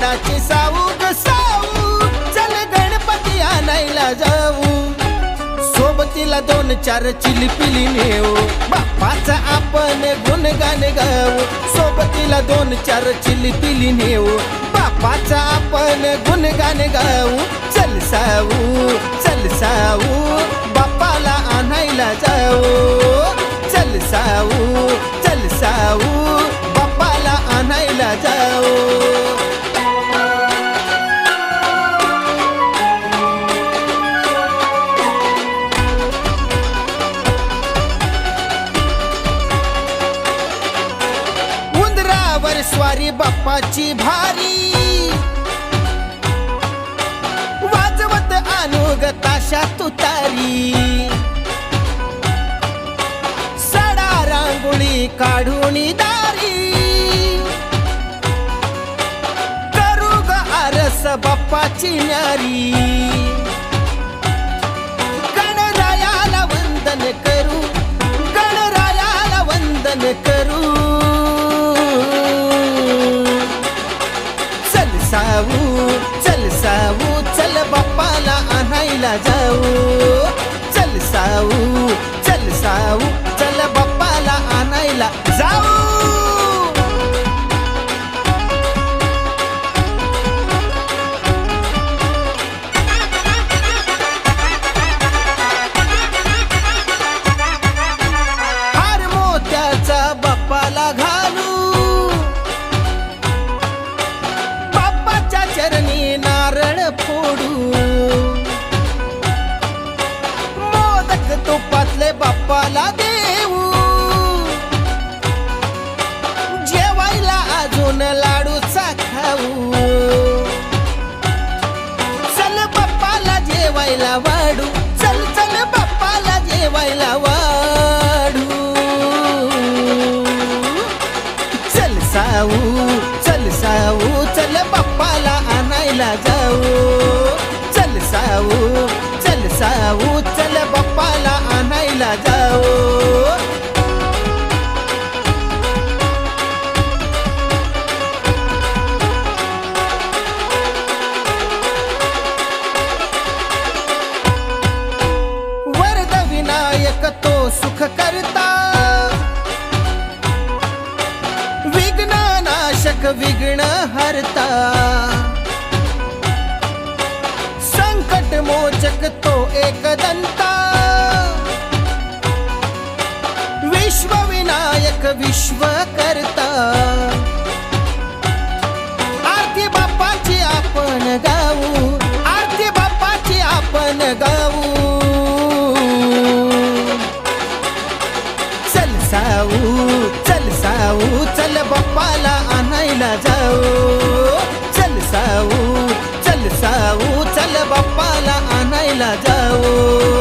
झाडाची साऊ ग साऊ चल गणपती आणायला जाऊ. सोबतीला दोन चार चिली पिली नेऊ. बाप्पाचा आपण गुणगान गाऊ. सोबतीला दोन चार चिली पिली नेऊ. बाप्पाचा आपण गुणगान गाऊ. चल साऊ चल साऊ बाप्पाला आणायला जाऊ. चल साऊ चल साऊ बाप्पाला आणायला जाऊ. उंदरावर स्वारी बाप्पाची भारी. वाजवत अनुग ताशा तुतारी. सडा रांगोळी काढून दारी. करू ग आरस बाप्पाची न्यारी. आणायला जाऊ चल साऊ चल साऊ चल बाप्पाला आणायला जाऊ. बाप्पाला देऊ. जेवायला अजून लाडूचा खाऊ चल बाप्पाला जेवायला वाढू. चल चल बाप्पाला जेवायला वाढू. चल साऊ चल साऊ चल बाप्पाला आणायला जाऊ. चल साऊ चल साऊ चल बाप्पाला आणायला जाऊ. सुख करता। विघ्न नाशक विघ्न हरता। संकट मोचक तो एकदंता विश्व विनायक विश्व करता। आरती बाप्पाची आपण गाऊ आरती बाप्पाची आपण गाऊ। ना जाऊ चल साऊ चल साऊ चल बाप्पाला आणायला जाऊ.